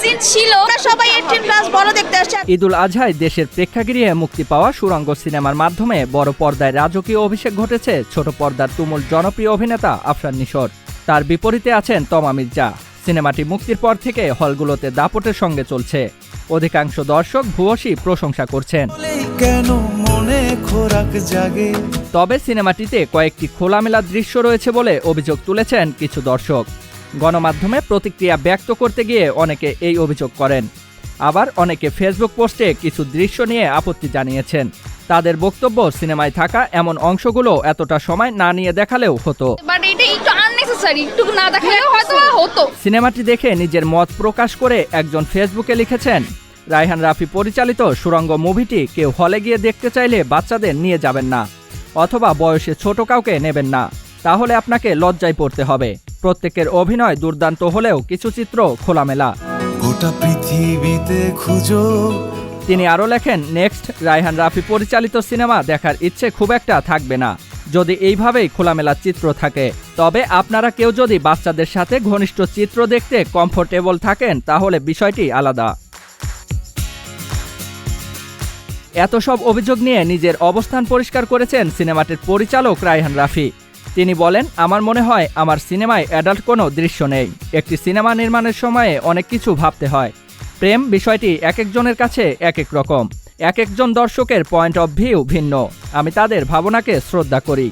Scene ছিল। আমরা সবাই এইটিন প্লাস বড় দেখতে আসছে। ঈদুল আজহায় দেশের প্রেক্ষাগৃহে মুক্তি পাওয়া সুরঙ্গ সিনেমার মাধ্যমে বড় পর্দায় রাজকীয় অভিষেক ঘটেছে ছোট পর্দার তুমুল জনপ্রিয় অভিনেতা আফরান নিশোর। তার বিপরীতে আছেন তমা মির্জা। সিনেমাটি মুক্তির পর থেকে হলগুলোতে দাপটের সঙ্গে চলছে। অধিকাংশ দর্শক ভূয়সী প্রশংসা করছেন। কেন মনে খোরাক জাগে? তবে সিনেমাটিতে কয়েকটি খোলামেলা দৃশ্য রয়েছে বলে অভিযোগ তুলেছেন কিছু দর্শক। গণমাধ্যমে প্রতিক্রিয়া ব্যক্ত করতে গিয়ে অনেকে এই অভিযোগ করেন। আবার অনেকে ফেসবুক পোস্টে কিছু দৃশ্য নিয়ে আপত্তি জানিয়েছেন। তাদের বক্তব্য সিনেমায় থাকা এমন অংশগুলো এতটা সময় না নিয়ে দেখালেও হতো। সিনেমাটি দেখে নিজের মত প্রকাশ করে একজন ফেসবুকে লিখেছেন রায়হান রাফি পরিচালিত সুরঙ্গ মুভিটি কেউ হলে গিয়ে দেখতে চাইলে বাচ্চাদের নিয়ে যাবেন না অথবা বয়সে ছোট কাউকে নেবেন না। তাহলে আপনাকে লজ্জায় পড়তে হবে। প্রত্যেকের অভিনয় দুর্দান্ত হলেও কিছু চিত্র খোলামেলা। গোটা পৃথিবীতে খুঁজো। তিনি আরও লেখেন নেক্সট রায়হান রাফি পরিচালিত সিনেমা দেখার ইচ্ছে খুব একটা থাকবে না। যদি এইভাবেই খোলামেলা চিত্র থাকে তবে আপনারা কেউ যদি বাচ্চাদের সাথে ঘনিষ্ঠ চিত্র দেখতে কমফোর্টেবল থাকেন তাহলে বিষয়টি আলাদা। এত সব অভিযোগ নিয়ে নিজের অবস্থান পরিষ্কার করেছেন সিনেমাটির পরিচালক রায়হান রাফি। তিনি বলেন, আমার মনে হয় আমার সিনেমায় অ্যাডাল্ট কোনো দৃশ্য নেই। একটি সিনেমা নির্মাণের সময়ে অনেক কিছু ভাবতে হয়। প্রেম বিষয়টি এক একজনের কাছে এক এক রকম। এক একজন দর্শকের পয়েন্ট অফ ভিউ ভিন্ন। আমি তাদের ভাবনাকে শ্রদ্ধা করি।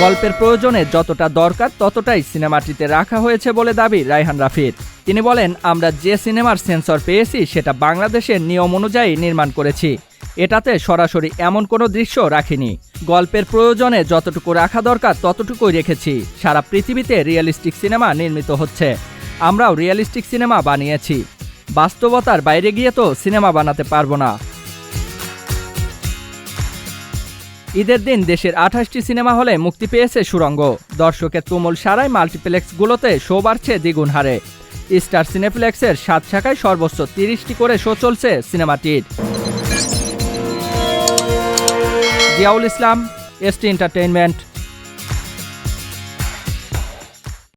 গল্পের প্রয়োজনে যতটা দরকার ততটাই সিনেমাটিতে রাখা হয়েছে বলে দাবি রায়হান রাফির তিনি বলেন, আমরা যে সিনেমার সেন্সর পেয়েছি, সেটা বাংলাদেশের নিয়ম অনুযায়ী নির্মাণ করেছি। এটাতে সরাসরি এমন কোনো দৃশ্য রাখিনি। গল্পের প্রয়োজনে যতটুকু রাখা দরকার, ততটুকুই রেখেছি। সারা পৃথিবীতে রিয়েলিস্টিক সিনেমা নির্মিত হচ্ছে। আমরাও রিয়েলিস্টিক সিনেমা বানিয়েছি। বাস্তবতার বাইরে গিয়ে তো সিনেমা বানাতে পারব না। ঈদের দিন দেশের আঠাশটি সিনেমা হলে মুক্তি পেয়েছে সুরঙ্গ দর্শকের তুমুল সারাই মাল্টিপ্লেক্সগুলোতে শো বাড়ছে দ্বিগুণ হারে। স্টার সিনেপ্লেক্সের সাত শাখায় সর্বোচ্চ তিরিশটি করে শো চলছে সিনেমাটির। Ziaul Islam ST entertainment.